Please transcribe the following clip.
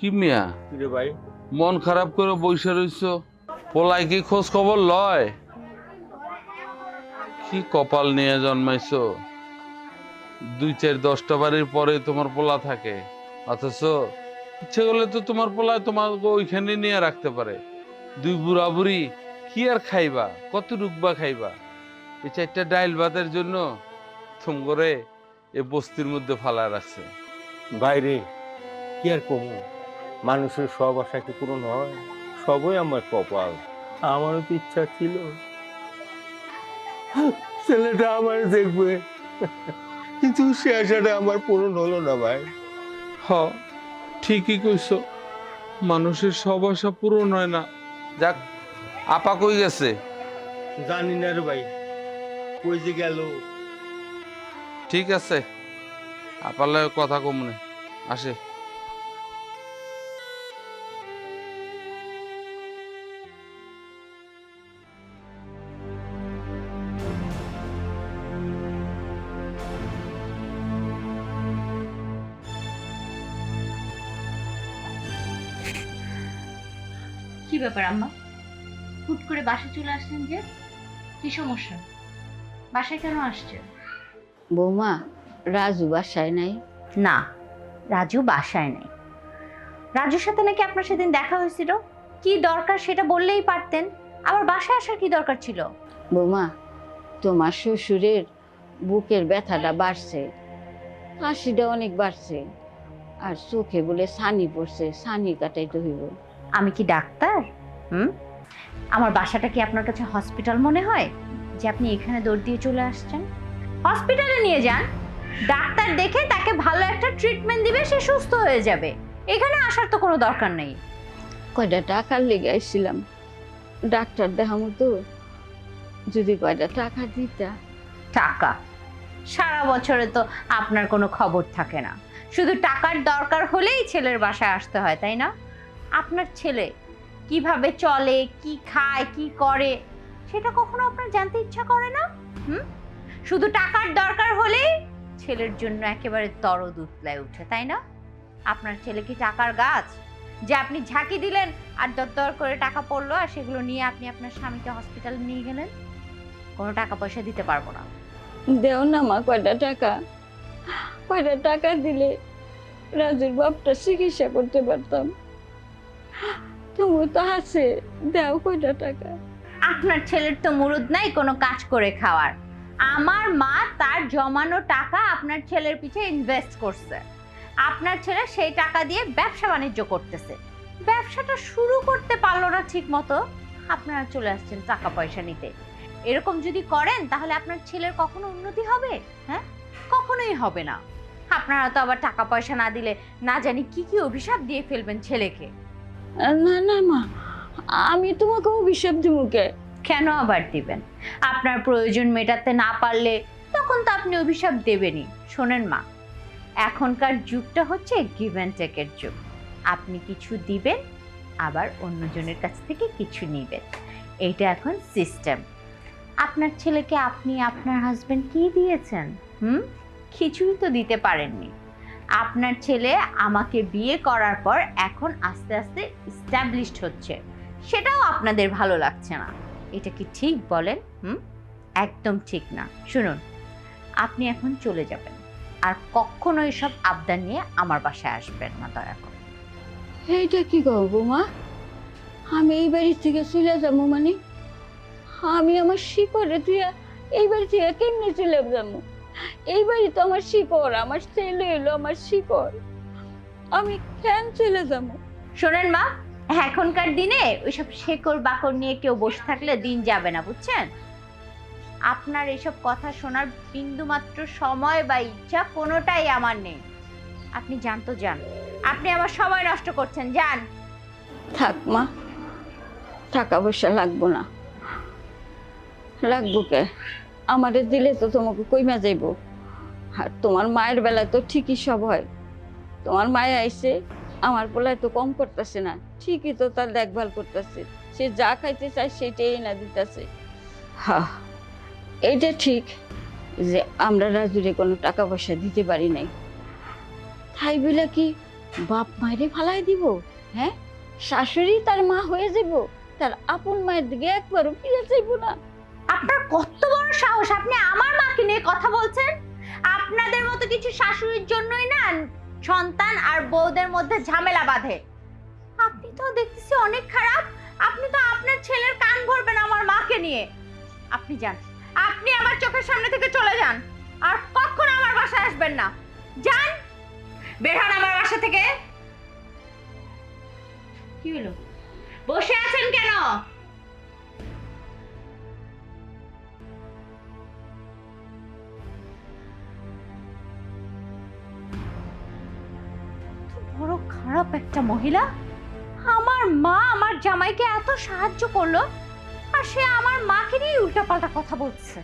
কি মিয়া? ভাই? মন খারাপ করে বসে রইছ। পোলাই কি খোঁজ খবর লয়? কি কপাল নিয়ে জন্মাইছো? দুই চার দশটা বাড়ির পরে তোমার পোলা থাকে। অথচ ইচ্ছে করলে তো তোমার পোলায় তোমার ওইখানে নিয়ে রাখতে পারে। দুই বুড়া বুড়ি কি আর খাইবা? কত রুকবা খাইবা? এই চারটা ডাইল ভাতের জন্য থুম করে এ বস্তির মধ্যে ফালা রাখছে। বাইরে কি আর কমু? মানুষের সব আশা কি পূরণ হয়? সবই আমার কপাল। আমারও তো ইচ্ছা ছিল। ছেলেটা আমার দেখবে। কিন্তু সে আশাটা আমার পূরণ হলো না ভাই। হ ঠিকই কইছো। মানুষের সব আশা পূরণ হয় না। যাক আপা কই গেছে? জানি না রে ভাই। কই যে গেল? ঠিক আছে। আপালে কথা কমনে আসে। কি ব্যাপার আম্মা? হুট করে বাসায় চলে আসলেন যে? কি সমস্যা? বাসায় কেন আসছে? বৌমা রাজু বাসায় নাই। না রাজু বাসায় নেই। রাজুর সাথে নাকি আপনার সেদিন দেখা হয়েছিল? কি দরকার সেটা বললেই পারতেন। আবার বাসায় আসার কি দরকার ছিল? বৌমা তোমার শ্বশুরের বুকের ব্যথাটা বাড়ছে। হাসিটা অনেক বাড়ছে। আর চোখে বলে সানি পড়ছে সানি কাটাইতে হইব। আমি কি ডাক্তার? হুম? আমার বাসাটা কি আপনার কাছে হসপিটাল মনে হয়? যে আপনি এখানে দৌড় দিয়ে চলে আসছেন? হসপিটালে নিয়ে যান। ডাক্তার দেখে তাকে ভালো একটা ট্রিটমেন্ট দিবে সে সুস্থ হয়ে যাবে। এখানে আসার তো কোনো দরকার নেই। কয়টা টাকার লেগে আইছিলাম ডাক্তার দেখা মতো যদি কয়টা টাকা দিতা। টাকা? সারা বছরে তো আপনার কোনো খবর থাকে না। শুধু টাকার দরকার হলেই ছেলের বাসায় আসতে হয় তাই না? আপনার ছেলে কীভাবে চলে, কি খায়, কি করে, সেটা কখনো আপনার জানতে ইচ্ছা করে না? হুম? শুধু টাকার দরকার হলেই ছেলের জন্য একেবারে দরদ উতলায় উঠে, তাই না? আপনার ছেলে কি টাকার গাছ? যে আপনি ঝাঁকি দিলেন, আর দর করে টাকা পড়ল, আর সেগুলো নিয়ে আপনি আপনার স্বামীকে হসপিটালে নিয়ে গেলেন? কোনো টাকা পয়সা দিতে পারব না। দেও না মা কয়টা টাকা। কয়টা টাকা দিলে রাজুর বাপটা চিকিৎসা করতে পারতাম। তুমি তো আছে। দেও কয়টা টাকা? আপনার ছেলের তো মুরুদ নাই কোনো কাজ করে খাওয়ার। আমার মা তার জমানো টাকা আপনার ছেলের পিছে ইনভেস্ট করছে। আপনার ছেলে সেই টাকা দিয়ে ব্যবসা বাণিজ্য করতেছে। ব্যবসাটা শুরু করতে পারল না ঠিক মতো আপনারা চলে আসছেন টাকা পয়সা নিতে। এরকম যদি করেন, তাহলে আপনার ছেলের কখনো উন্নতি হবে? হ্যাঁ? কখনোই হবে না। আপনারা তো আবার টাকা পয়সা না দিলে না জানি কি কি অভিশাপ দিয়ে ফেলবেন ছেলেকে। না না, মা। আমি তোমাকে অভিশাপ দিব কেন আবার দিবেন? আপনার প্রয়োজন মেটাতে না পারলে তখন তো আপনি অভিশাপ দেবেনই। শোনেন, মা, এখনকার যুগটা হচ্ছে গিভ অ্যান্ড টেকের যুগ। আপনি কিছু দিবেন, আবার অন্যজনের কাছ থেকে কিছু নেবেন। এইটা এখন সিস্টেম আপনার ছেলেকে আপনি আপনার হাজবেন্ড কি দিয়েছেন? হুম? কিছুই তো দিতে পারেননি। আপনার ছেলে আমাকে বিয়ে করার পর এখন আস্তে আস্তে ইস্টাবলিশড হচ্ছে। সেটাও আপনাদের ভালো লাগছে না। এটা কি ঠিক বলেন? হুম? একদম ঠিক না। শুনুন, আপনি এখন চলে যাবেন। আর কখনো এসব আবদার নিয়ে আমার বাসায় আসবেন না, দয়া করে। এইটা কি করব মা আমি এই বাড়ি থেকে চলে যাব মানে? আমি আমার শিকড়ে তুই এই বাড়ি থেকে কেমনে চলে যাব? এই বাড়ি তো আমার শিকড় আমার ছেলে এলো আমার শিকড়। আমি কেন চলে যাব? শোনেন মা এখনকার দিনে ওইসব শেকড় বাকড় নিয়ে কেউ বসে থাকলে দিন যাবে না বুঝছেন? আপনার এসব কথা শোনার বিন্দুমাত্র সময় বা ইচ্ছা কোনোটাই আমার নেই। আপনি যান তো যান। আপনি আমার সময় নষ্ট করছেন যান। থাক মা টাকা পয়সা লাগবো না। লাগবো কে? আমাদের দিলে তো তোমাকে কইমা যাইব। আর তোমার মায়ের বেলায় তো ঠিকই সব হয়। তোমার মায়ে আইসে আমার পোলায় তো কম করতেছে না। ঠিকই তো তার দেখভাল করতেছে। সে যা খাইতে চায় সেটাই না দিতেছে। হা, এইটা ঠিক যে আমরা রাজুরে কোনো টাকা পয়সা দিতে পারি নাই। তাই বলে কি বাপ মায়েরে ফালাই দিব? হ্যাঁ? শাশুড়ি তার মা হয়ে যাব তার আপন মায়ের দিকে একবারও ফিরে চাইব না। আপনার কত বড় সাহস! আপনি আমার মাকে নিয়ে কথা বলছেন? মতো কিছু শাশুড়ির জন্যই না, সন্তান আর বউদের মধ্যে ঝামেলা বাঁধে। আপনি তো দেখতেছি অনেক খারাপ। আপনি তো আপনার ছেলের কান ভরবেন আমার মাকে নিয়ে। আপনি যান। আপনি আমার চোখের সামনে থেকে চলে যান। আর কখনো আমার বাসায় আসবেন না? যান। বের হন আমার বাসা থেকে। কি হলো? বসে আছেন কেন? খারাপ একটা মহিলা? আমার মা আমার জামাইকে এত সাহায্য করল, আর সে আমার মাকে নিয়ে উল্টাপাল্টা কথা বলছে।